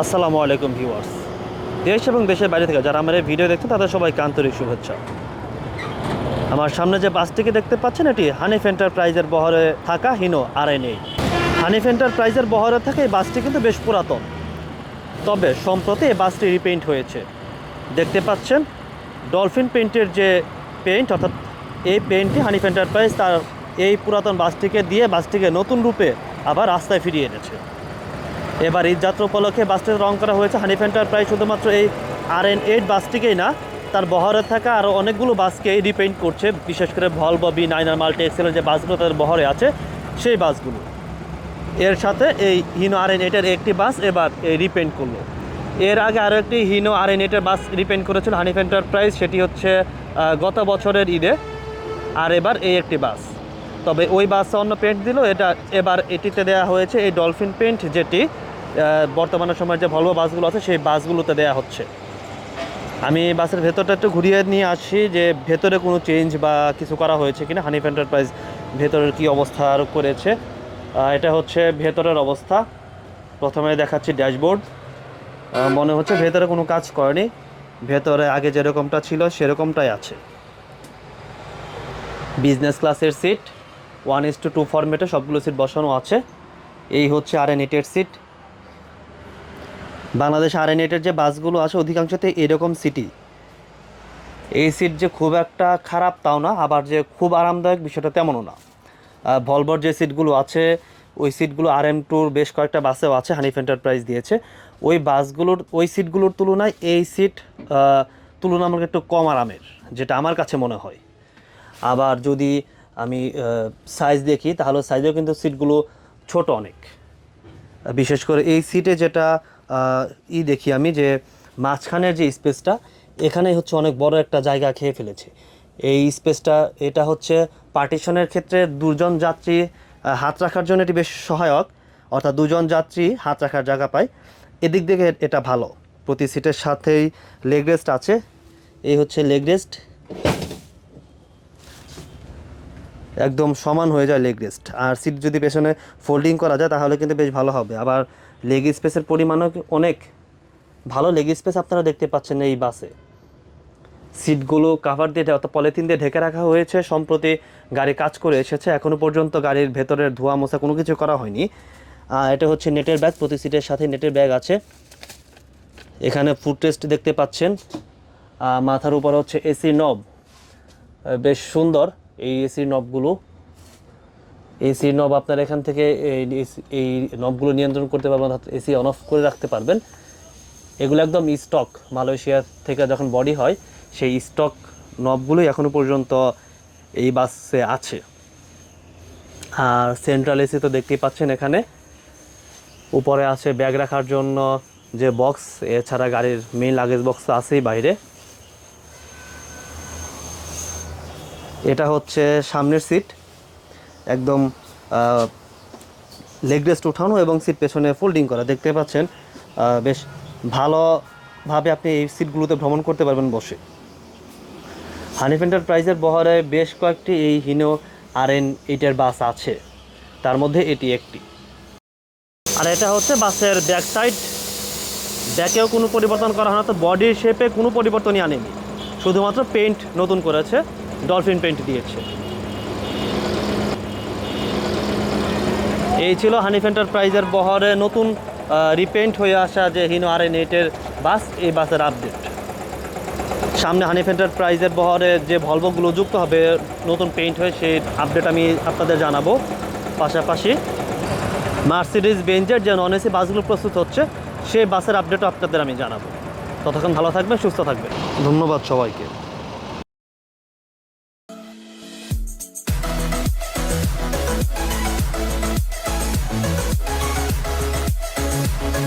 আসসালামু আলাইকুম ভিউয়ার্স। দেশ এবং দেশের বাইরে থেকে যারা আমার এই ভিডিও দেখছেন, তাদের সবাইকে আন্তরিক শুভেচ্ছা। আমার সামনে যে বাসটিকে দেখতে পাচ্ছেন, এটি হানিফ এন্টারপ্রাইজের বহরে থাকা হিনো আর এন হানিফ এন্টারপ্রাইজের বহরে থাকা এই বাসটি কিন্তু বেশ পুরাতন। তবে সম্প্রতি এই বাসটি রিপেইন্ট হয়েছে। দেখতে পাচ্ছেন ডলফিন পেইন্টের যে পেইন্ট অর্থাৎ এই পেইন্টটি হানিফ এন্টারপ্রাইজ তার এই পুরাতন বাসটিকে দিয়ে বাসটিকে নতুন রূপে আবার রাস্তায় ফিরিয়ে এনেছে। এবার ঈদ যাত্রা উপলক্ষে বাসটিতে রং করা হয়েছে হানিফ এন্টারপ্রাইজ। শুধুমাত্র এই আর এন এইট বাসটিকেই না, তার বহরে থাকা আরও অনেকগুলো বাসকে রিপেইন্ট করছে। বিশেষ করে Volvo B nine R multi এক্সেলের যে বাসগুলো তাদের বহরে আছে, সেই বাসগুলো। এর সাথে এই হিনো আর এন এইটের একটি বাস এবার এই রিপেন্ট করল। এর আগে আরও একটি হিনো আর এন এইটের বাস রিপেন্ট করেছিল হানিফ এন্টারপ্রাইজ, সেটি হচ্ছে গত বছরের ঈদে। আর এবার এই একটি বাস। তবে ওই বাসে অন্য পেন্ট দিল, এটা এবার এটিতে দেওয়া হয়েছে এই ডলফিন পেন্ট যেটি বর্তমানে সময়ের যে ভলভো বাসগুলো আছে, সেই বাসগুলোতে দেওয়া হচ্ছে। আমি বাসের ভেতরটা একটু ঘুরিয়ে নিয়ে আসি যে ভেতরে কোনো চেঞ্জ বা কিছু করা হয়েছে কিনা। হানিফ এন্টারপ্রাইজ ভেতরের কি অবস্থা আরোপ করেছে। এটা হচ্ছে ভেতরের অবস্থা। প্রথমে দেখাচ্ছি ড্যাশবোর্ড। মনে হচ্ছে ভেতরে কোনো কাজ করেনি। ভেতরে আগে যেরকমটা ছিল, সেরকমটাই আছে। বিজনেস ক্লাসের seat one is two two ফরম্যাটে সবগুলো সিট বসানো আছে। এই হচ্ছে R N seat Bangladesh R N এইটের যে বাসগুলো আছে, অধিকাংশতে এরকম সিটি এই সিট যে খুব একটা খারাপ তাও না, আবার যে খুব আরামদায়ক বিষয়টা তেমনও না। ভলভর যে সিটগুলো আছে, ওই সিটগুলো আর এম টুর বেশ কয়েকটা বাসেও আছে হানিফ এন্টারপ্রাইজ দিয়েছে। ওই বাসগুলোর, ওই সিটগুলোর তুলনায় এই সিট তুলনামূলক একটু কম আরামের, যেটা আমার কাছে মনে হয়। আবার যদি আমি সাইজ দেখি, তাহলে সাইজেও কিন্তু সিটগুলো ছোট অনেক। বিশেষ করে এই সিটে যেটা ই দেখি আমি যে মাঝখানের যে স্পেসটা, এখানেই হচ্ছে অনেক বড় একটা জায়গা খেয়ে ফেলেছে। এই স্পেসটা, এটা হচ্ছে পার্টিশনের ক্ষেত্রে দুজন যাত্রী হাত রাখার জন্য এটি বেশ সহায়ক। অর্থাৎ দুজন যাত্রী হাত রাখার জায়গা পায়। এদিক থেকে এটা ভালো। প্রতি সিটের সাথেই লেগ রেস্ট আছে। এই হচ্ছে লেগ রেস্ট একদম সমান হয়ে যায় লেগ রেস্ট আর সিট যদি পেছনে ফোল্ডিং করা যায়, তাহলে কিন্তু বেশ ভালো হবে। আবার লেগ স্পেসের পরিমাণও অনেক। ভালো লেগ স্পেস আপনারা দেখতে পাচ্ছেন এই বাসে। সিটগুলো কাভার দিয়ে অর্থাৎ পলিথিন দিয়ে ঢেকে রাখা হয়েছে। সম্প্রতি গাড়ি কাজ করে এসেছে। এখনও পর্যন্ত গাড়ির ভেতরের ধোয়া মোছা কোনো কিছু করা হয়নি। এটা হচ্ছে নেটের ব্যাগ প্রতি সিটের সাথে নেটের ব্যাগ আছে। এখানে ফুড টেস্ট দেখতে পাচ্ছেন। মাথার উপর হচ্ছে এসি নব বেশ সুন্দর। এই এসির নবগুলো এসির নব আপনার এখান থেকে এই নবগুলো নিয়ন্ত্রণ করতে পারবেন এসি অন অফ করে রাখতে পারবেন। এগুলো একদম স্টক মালয়েশিয়া থেকে যখন বডি হয়, সেই স্টক নবগুলোই এখনও পর্যন্ত এই বাসে আছে। আর সেন্ট্রাল এসি তো দেখতেই পাচ্ছেন এখানে। উপরে আছে ব্যাগ রাখার জন্য যে বক্স এছাড়া গাড়ির মেইন লাগেজ বক্স আছেই বাইরে। এটা হচ্ছে সামনের সিট একদম লেগ রেস্ট উঠানো এবং সিট পেছনে ফোল্ডিং করা। দেখতে পাচ্ছেন বেশ ভালোভাবে আপনি এই সিটগুলোতে ভ্রমণ করতে পারবেন বসে। হানিফ এন্টারপ্রাইজের বহরে বেশ কয়েকটি এই হিনো আর এন এইটের বাস আছে। তার মধ্যে এটি একটি। আর এটা হচ্ছে বাসের ব্যাক সাইড ব্যাকেও কোনো পরিবর্তন করা হয় না, তো বডির শেপে কোনো পরিবর্তনই আনেনি। শুধুমাত্র পেইন্ট নতুন করেছে। ডলফিন পেইন্ট দিয়েছে। এই ছিল হানিফ এন্টারপ্রাইজের বহরে নতুন রিপেন্ট হয়ে আসা যে হিনো আর এন এইটের বাস, এই বাসের আপডেট। সামনে হানিফ এন্টারপ্রাইজের বহরে যে ভলভোগুলো যুক্ত হবে, নতুন পেইন্ট হয়ে সেই আপডেট আমি আপনাদের জানাব। পাশাপাশি মার্সিডিজ বেঞ্জের যে নন এসি বাসগুলো প্রস্তুত হচ্ছে, সেই বাসের আপডেটও আপনাদের আমি জানাব। ততক্ষণ ভালো থাকবেন, সুস্থ থাকবেন। ধন্যবাদ সবাইকে।